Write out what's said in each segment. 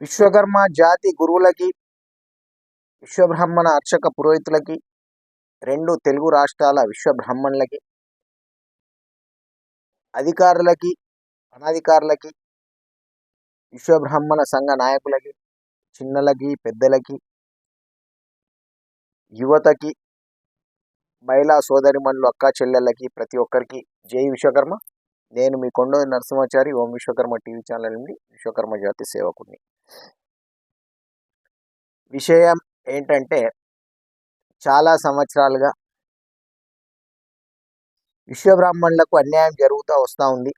విశ్వకర్మ జాతి గురువులకి విశ్వబ్రాహ్మణ అర్చక పురోహితులకి రెండు తెలుగు రాష్ట్రాల విశ్వబ్రాహ్మణులకి అధికారులకి అనధికారులకి విశ్వబ్రాహ్మణ సంఘ నాయకులకి చిన్నలకి పెద్దలకి యువతకి మహిళా సోదరిమణులు అక్క చెల్లెళ్ళకి ప్రతి ఒక్కరికి జై విశ్వకర్మ. నేను మీ కొండ నరసింహాచారి ఓం విశ్వకర్మ టీవీ ఛానల్ నుండి విశ్వకర్మ జాతి సేవకుని విషయం ఏంటంటే చాలా సంవత్సరాలుగా విశ్వబ్రాహ్మణులకు అన్యాయం జరుగుతూ వస్తూ ఉంది.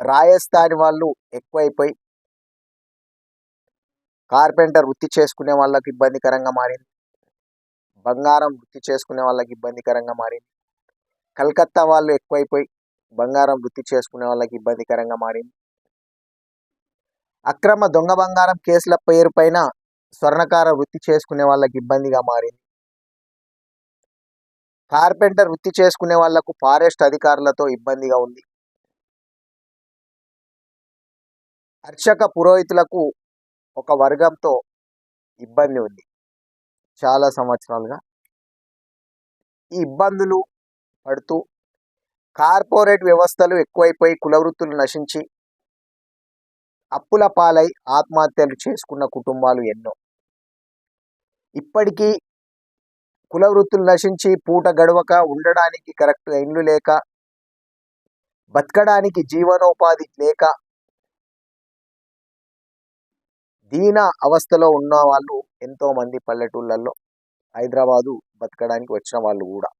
రాజస్థాన్ వాళ్ళు ఎక్కువైపోయి కార్పెంటర్ వృత్తి చేసుకునే వాళ్ళకి ఇబ్బందికరంగా మారింది. బంగారం వృత్తి చేసుకునే వాళ్ళకి ఇబ్బందికరంగా మారింది. కలకత్తా వాళ్ళు ఎక్కువైపోయి బంగారం వృత్తి చేసుకునే వాళ్ళకి ఇబ్బందికరంగా మారింది. అక్రమ దొంగ బంగారం కేసుల పేరు పైన స్వర్ణకార వృత్తి చేసుకునే వాళ్ళకి ఇబ్బందిగా మారింది. కార్పెంటర్ వృత్తి చేసుకునే వాళ్ళకు ఫారెస్ట్ అధికారులతో ఇబ్బందిగా ఉంది. అర్చక పురోహితులకు ఒక వర్గంతో ఇబ్బంది ఉంది. చాలా సంవత్సరాలుగా. ఈ ఇబ్బందులు పడుతూ కార్పొరేట్ వ్యవస్థలు ఎక్కువైపోయి కులవృత్తులు నశించి అప్పుల పాలై ఆత్మహత్యలు చేసుకున్న కుటుంబాలు ఎన్నో. ఇప్పటికీ కుల వృత్తులు నశించి పూట గడవక ఉండడానికి కరెక్ట్ ఇండ్లు లేక బతకడానికి జీవనోపాధి లేక దీన అవస్థలో ఉన్న వాళ్ళు ఎంతో మంది పల్లెటూళ్ళల్లో హైదరాబాదు బతకడానికి వచ్చిన వాళ్ళు కూడా.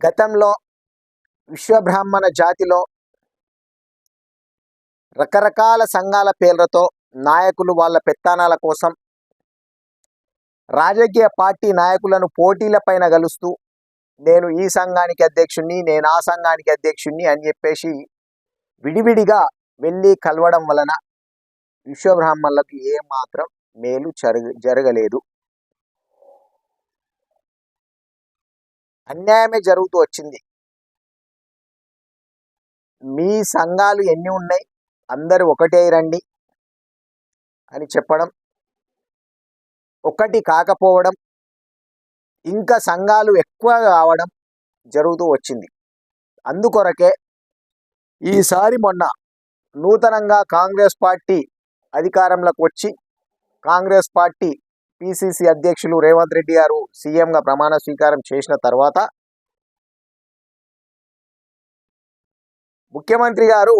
గతంలో విశ్వబ్రాహ్మణ జాతిలో రకరకాల సంఘాల పేర్లతో నాయకులు వాళ్ళ పెత్తానాల కోసం రాజకీయ పార్టీ నాయకులను పోటీల పైన కలుస్తూ నేను ఈ సంఘానికి అధ్యక్షుణ్ణి నేను ఆ సంఘానికి అధ్యక్షుణ్ణి అని చెప్పేసి విడివిడిగా వెళ్ళి కలవడం వలన విశ్వబ్రాహ్మణులకు ఏమాత్రం మేలు జరగ జరగలేదు. అన్యాయమే జరుగుతూ వచ్చింది. మీ సంఘాలు ఎన్ని ఉన్నాయి? అందరూ ఒకటే రండి అని చెప్పడం ఒకటి కాకపోవడం ఇంకా సంఘాలు ఎక్కువ కావడం జరుగుతూ వచ్చింది. అందుకొరకే ఈసారి మొన్న నూతనంగా కాంగ్రెస్ పార్టీ అధికారంలోకి వచ్చి కాంగ్రెస్ పార్టీ పిసిసి అధ్యక్షులు రేవంత్ రెడ్డి గారు సీఎంగా ప్రమాణ స్వీకారం చేసిన తర్వాత ముఖ్యమంత్రి గారు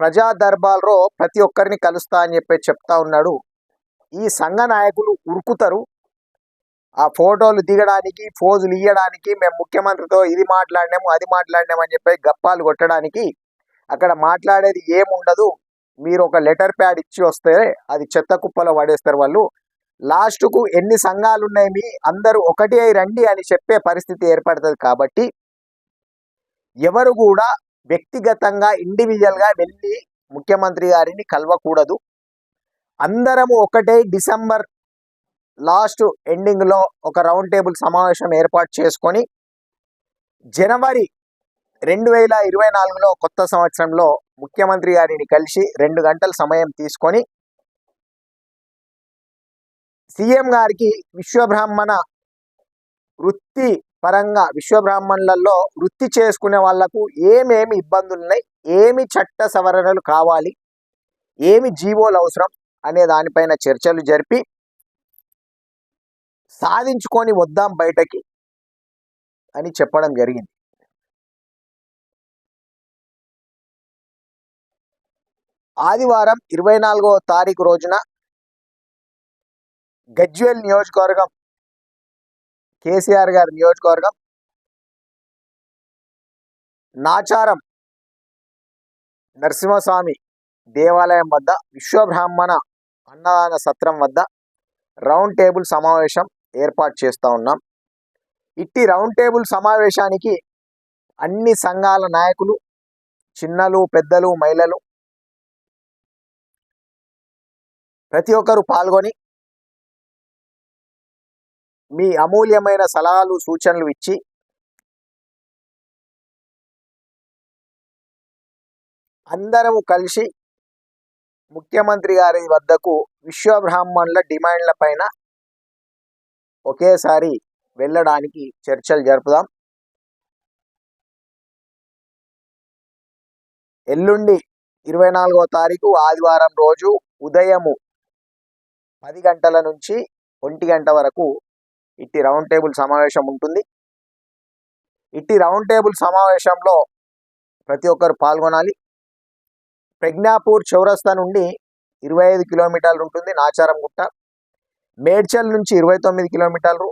ప్రజా దర్బార్లో ప్రతి ఒక్కరిని కలుస్తా అని చెప్పి చెప్తా ఉన్నాడు. ఈ సంఘ నాయకులు ఉరుకుతారు. ఆ ఫోటోలు దిగడానికి ఫోజులు ఇయ్యడానికి మేము ముఖ్యమంత్రితో ఇది మాట్లాడినాము అది మాట్లాడినాము అని చెప్పి గప్పాలు కొట్టడానికి అక్కడ మాట్లాడేది ఏముండదు. మీరు ఒక లెటర్ ప్యాడ్ ఇచ్చి వస్తే అది చెత్త కుప్పలో పడేస్తారు వాళ్ళు. లాస్ట్కు ఎన్ని సంఘాలు ఉన్నాయి మీ? అందరూ ఒకటి అయి రండి అని చెప్పే పరిస్థితి ఏర్పడుతుంది కాబట్టి ఎవరు కూడా వ్యక్తిగతంగా ఇండివిజువల్గా వెళ్ళి ముఖ్యమంత్రి గారిని కలవకూడదు. అందరము ఒకటే డిసెంబర్ లాస్ట్ ఎండింగ్లో ఒక రౌండ్ టేబుల్ సమావేశం ఏర్పాటు చేసుకొని జనవరి రెండు వేల ఇరవై నాలుగులో కొత్త సంవత్సరంలో ముఖ్యమంత్రి గారిని కలిసి రెండు గంటల సమయం తీసుకొని సీఎం గారికి విశ్వబ్రాహ్మణ వృత్తి పరంగా విశ్వబ్రాహ్మణులలో వృత్తి చేసుకునే వాళ్ళకు ఏమేమి ఇబ్బందులు ఉన్నాయి? ఏమి చట్ట సవరణలు కావాలి? ఏమి జీవోలు అవసరం? అనే దానిపైన చర్చలు జరిపి సాధించుకొని వద్దాం బయటకి అని చెప్పడం జరిగింది. ఆదివారం ఇరవై నాలుగవ తారీఖు రోజున గజ్వేల్ నియోజకవర్గం కేసీఆర్ గారి నియోజకవర్గం. నాచారం నరసింహస్వామి దేవాలయం వద్ద విశ్వబ్రాహ్మణ అన్నదాన సత్రం వద్ద రౌండ్ టేబుల్ సమావేశం ఏర్పాటు చేస్తూ ఉన్నాం. ఇట్టి రౌండ్ టేబుల్ సమావేశానికి అన్ని సంఘాల నాయకులు చిన్నలు పెద్దలు మహిళలు ప్రతి ఒక్కరు పాల్గొని మీ అమూల్యమైన సలహాలు సూచనలు ఇచ్చి అందరము కలిసి ముఖ్యమంత్రి గారి వద్దకు విశ్వబ్రాహ్మణుల డిమాండ్ల పైన ఒకేసారి వెళ్ళడానికి చర్చలు జరుపుదాం. ఎల్లుండి ఇరవై నాలుగో తారీఖు ఆదివారం రోజు ఉదయము పది గంటల నుంచి ఒంటి గంట వరకు ఇట్టి రౌండ్ టేబుల్ సమావేశం ఉంటుంది. ఇట్టి రౌండ్ టేబుల్ సమావేశంలో ప్రతి ఒక్కరు పాల్గొనాలి. ప్రజ్ఞాపూర్ చౌరస్తా నుండి ఇరవై ఐదు కిలోమీటర్లు ఉంటుంది నాచారం గుట్ట మేడ్చల్ నుంచి ఇరవై తొమ్మిది కిలోమీటర్లు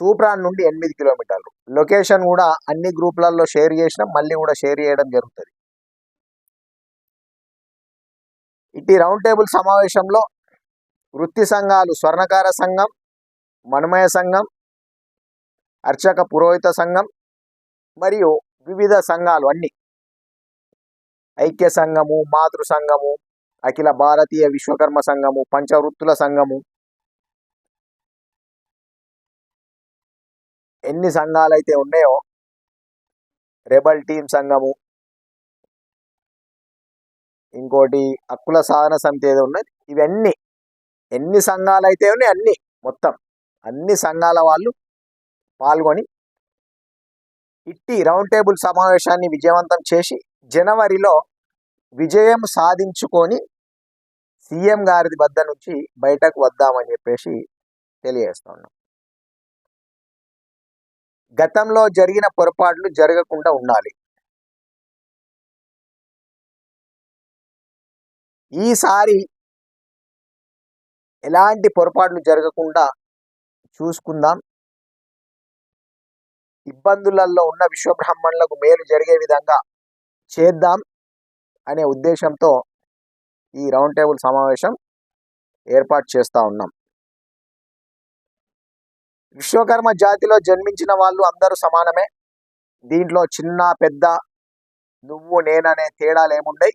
తూప్రాన్ నుండి ఎనిమిది కిలోమీటర్లు. లొకేషన్ కూడా అన్ని గ్రూపులలో షేర్ చేసినాం మళ్ళీ కూడా షేర్ చేయడం జరుగుతుంది. ఇట్టి రౌండ్ టేబుల్ సమావేశంలో వృత్తి సంఘాలు స్వర్ణకార సంఘం మనుమయ సంఘం అర్చక పురోహిత సంఘం మరియు వివిధ సంఘాలు అన్ని. ఐక్య సంఘము మాతృ సంఘము అఖిల భారతీయ విశ్వకర్మ సంఘము పంచవృత్తుల సంఘము. ఎన్ని సంఘాలు అయితే ఉన్నాయో రెబల్ టీం సంఘము ఇంకోటి హక్కుల సాధన సమితి ఏదో ఉన్నది. ఇవన్నీ ఎన్ని సంఘాలు అయితే ఉన్నాయి అన్ని మొత్తం. అన్ని సంఘాల వాళ్ళు పాల్గొని ఇట్టి రౌండ్ టేబుల్ సమావేశాన్ని విజయవంతం చేసి జనవరిలో విజయం సాధించుకొని సీఎం గారి వద్ద నుంచి బయటకు వద్దామని చెప్పేసి తెలియజేస్తున్నాం. గతంలో జరిగిన పొరపాట్లు జరగకుండా ఉండాలి. ఈసారి ఎలాంటి పొరపాట్లు జరగకుండా చూసుకుందాం. ఇబ్బందులలో ఉన్న విశ్వబ్రహ్మణులకు మేలు జరిగే విధంగా చేద్దాం అనే ఉద్దేశంతో ఈ రౌండ్ టేబుల్ సమావేశం ఏర్పాటు చేస్తూ ఉన్నాం. విశ్వకర్మ జాతిలో జన్మించిన వాళ్ళు అందరూ సమానమే. దీంట్లో చిన్న పెద్ద నువ్వు నేననే తేడాలు ఏముండయి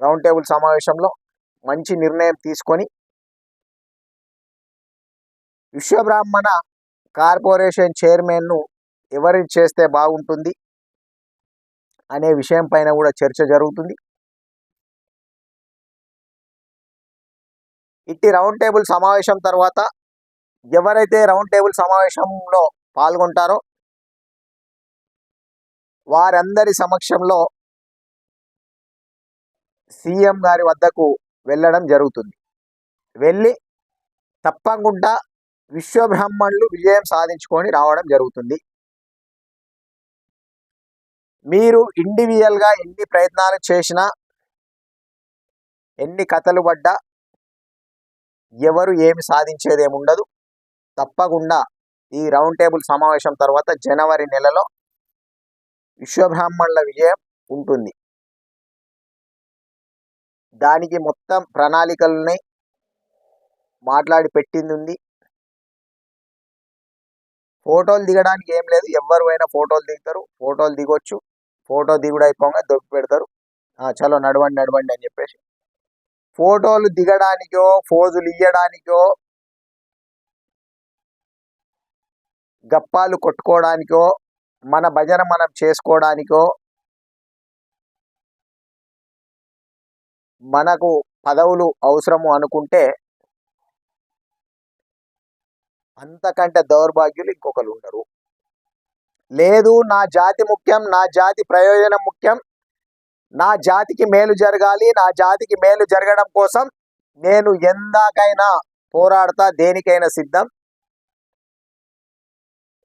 రౌండ్ టేబుల్ సమావేశంలో మంచి నిర్ణయం తీసుకొని విశ్వబ్రాహ్మణ కార్పొరేషన్ చైర్మన్ను ఎవరిని చేస్తే బాగుంటుంది అనే విషయం పైన కూడా చర్చ జరుగుతుంది. ఇట్టి రౌండ్ టేబుల్ సమావేశం తర్వాత ఎవరైతే రౌండ్ టేబుల్ సమావేశంలో పాల్గొంటారో వారందరి సమక్షంలో సీఎం గారి వద్దకు వెళ్ళడం జరుగుతుంది. వెళ్ళి తప్పకుండా విశ్వబ్రహ్మణులు విజయం సాధించుకొని రావడం జరుగుతుంది. మీరు ఇండివిజువల్గా ఎన్ని ప్రయత్నాలు చేసినా ఎన్ని కథలు పడ్డా ఎవరు ఏమి సాధించేదేముండదు తప్పకుండా ఈ రౌండ్ టేబుల్ సమావేశం తర్వాత జనవరి నెలలో విశ్వబ్రాహ్మణుల విజయం ఉంటుంది. దానికి మొత్తం ప్రణాళికలని మాట్లాడి పెట్టింది ఉంది. ఫోటోలు దిగడానికి ఏం లేదు. ఎవరు అయినా ఫోటోలు దిగుతారు. ఫోటోలు దిగొచ్చు. ఫోటో దిగుడు అయిపోగా దొరికి పెడతారు. "ఆ, చలో నడవండి నడవండి అని చెప్పేసి. ఫోటోలు దిగడానికో ఫోజులు ఇయ్యడానికో గప్పాలు కొట్టుకోవడానికో మన భజన మనం చేసుకోవడానికో మనకు పదవులు అవసరము అనుకుంటే అంతకంటే దౌర్భాగ్యులు ఇంకొకరు ఉండరు. లేదు నా జాతి ముఖ్యం నా జాతి ప్రయోజనం ముఖ్యం. నా జాతికి మేలు జరగాలి నా జాతికి మేలు జరగడం కోసం నేను ఎందాకైనా పోరాడతా దేనికైనా సిద్ధం.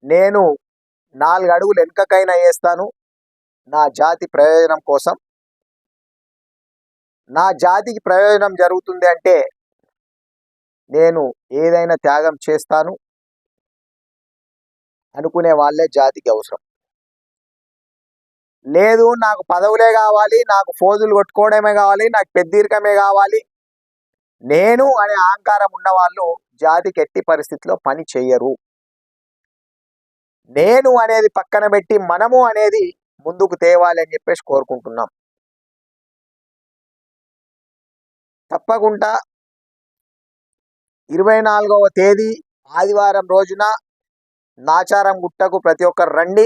నేను నాలుగు అడుగులు వెనుకకైనా వేస్తాను నా జాతి ప్రయోజనం కోసం. నా జాతికి ప్రయోజనం జరుగుతుంది అంటే నేను ఏదైనా త్యాగం చేస్తాను అనుకునే వాళ్ళే జాతికి అవసరం. లేదు నాకు పదవులే కావాలి నాకు ఫోజులు కొట్టుకోవడమే కావాలి నాకు పెద్దీర్కమే కావాలి. నేను అనే అహంకారం ఉన్నవాళ్ళు జాతికి ఎట్టి పరిస్థితిలో పని చెయ్యరు. నేను అనేది పక్కన పెట్టి మనము అనేది ముందుకు తేవాలి అని చెప్పేసి కోరుకుంటున్నాం. తప్పకుండా ఇరవై నాలుగవ తేదీ ఆదివారం రోజున నాచారం గుట్టకు ప్రతి ఒక్కరు రండి.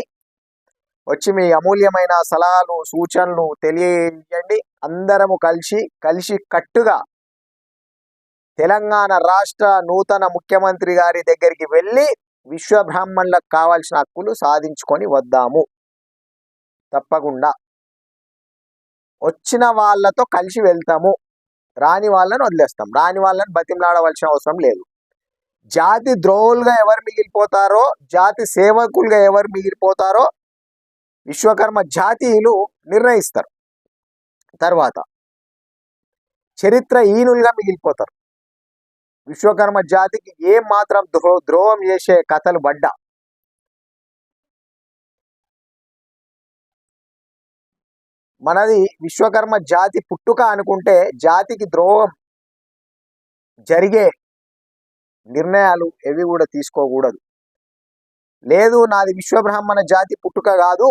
వచ్చి మీ అమూల్యమైన సలహాలు సూచనలు తెలియజేయండి. అందరము కలిసి కలిసి కట్టుగా తెలంగాణ రాష్ట్ర నూతన ముఖ్యమంత్రి గారి దగ్గరికి వెళ్ళి విశ్వ బ్రాహ్మణులకు కావాల్సిన హక్కులు సాధించుకొని వద్దాము. తప్పకుండా. వచ్చిన వాళ్ళతో కలిసి వెళ్తాము. రాని వాళ్ళని వదిలేస్తాం. రాని వాళ్ళని బతిమలాడవలసిన అవసరం లేదు. జాతి ద్రోహులుగా ఎవరు మిగిలిపోతారో జాతి సేవకులుగా ఎవరు మిగిలిపోతారో విశ్వకర్మ జాతీయులు నిర్ణయిస్తారు. తర్వాత చరిత్ర ఈనులుగా మిగిలిపోతారు. విశ్వకర్మ జాతికి ఏం మాత్రం ద్రో ద్రోహం చేసే కథలు పడ్డా. మనది విశ్వకర్మ జాతి పుట్టుక అనుకుంటే జాతికి ద్రోహం జరిగే నిర్ణయాలు ఎవి కూడా తీసుకోకూడదు. లేదు నాది విశ్వబ్రాహ్మణ జాతి పుట్టుక కాదు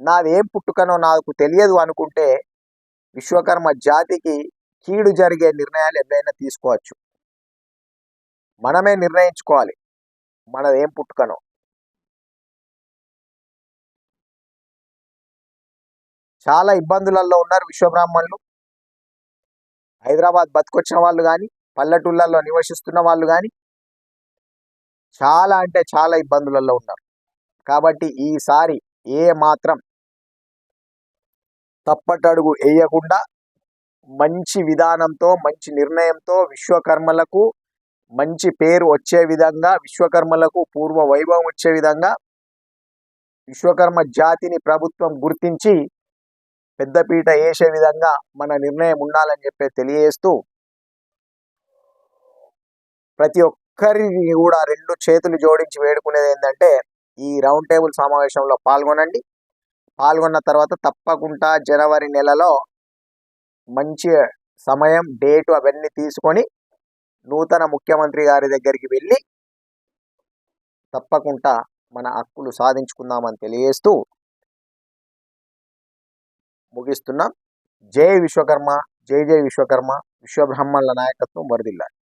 నాది ఏం పుట్టుకనో నాకు తెలియదు అనుకుంటే విశ్వకర్మ జాతికి కీడు జరిగే నిర్ణయాలు ఎవరైనా తీసుకోవచ్చు. మనమే నిర్ణయించుకోవాలి మనది ఏం పుట్టుకనో. చాలా ఇబ్బందులలో ఉన్నారు విశ్వబ్రాహ్మణులు. హైదరాబాద్ బతికొచ్చిన వాళ్ళు కానీ పల్లెటూళ్ళల్లో నివసిస్తున్న వాళ్ళు కానీ చాలా అంటే చాలా ఇబ్బందులలో ఉన్నారు. కాబట్టి ఈసారి ఏ మాత్రం తప్పటడుగు వేయకుండా మంచి విధానంతో మంచి నిర్ణయంతో విశ్వకర్మలకు మంచి పేరు వచ్చే విధంగా విశ్వకర్మలకు పూర్వ వైభవం వచ్చే విధంగా విశ్వకర్మ జాతిని ప్రభుత్వం గుర్తించి పెద్దపీట వేసే విధంగా మన నిర్ణయం ఉండాలని చెప్పి తెలియజేస్తూ ప్రతి ఒక్కరిని కూడా రెండు చేతులు జోడించి వేడుకునేది ఏంటంటే ఈ రౌండ్ టేబుల్ సమావేశంలో పాల్గొనండి. పాల్గొన్న తర్వాత తప్పకుండా జనవరి నెలలో మంచి సమయం డేటు అవన్నీ తీసుకొని నూతన ముఖ్యమంత్రి గారి దగ్గరికి వెళ్ళి తప్పకుండా మన హక్కులు సాధించుకుందామని తెలియజేస్తూ ముగిస్తున్నాం. జై విశ్వకర్మ జై జై విశ్వకర్మ విశ్వబ్రహ్మణుల నాయకత్వం వరదిల్లాలి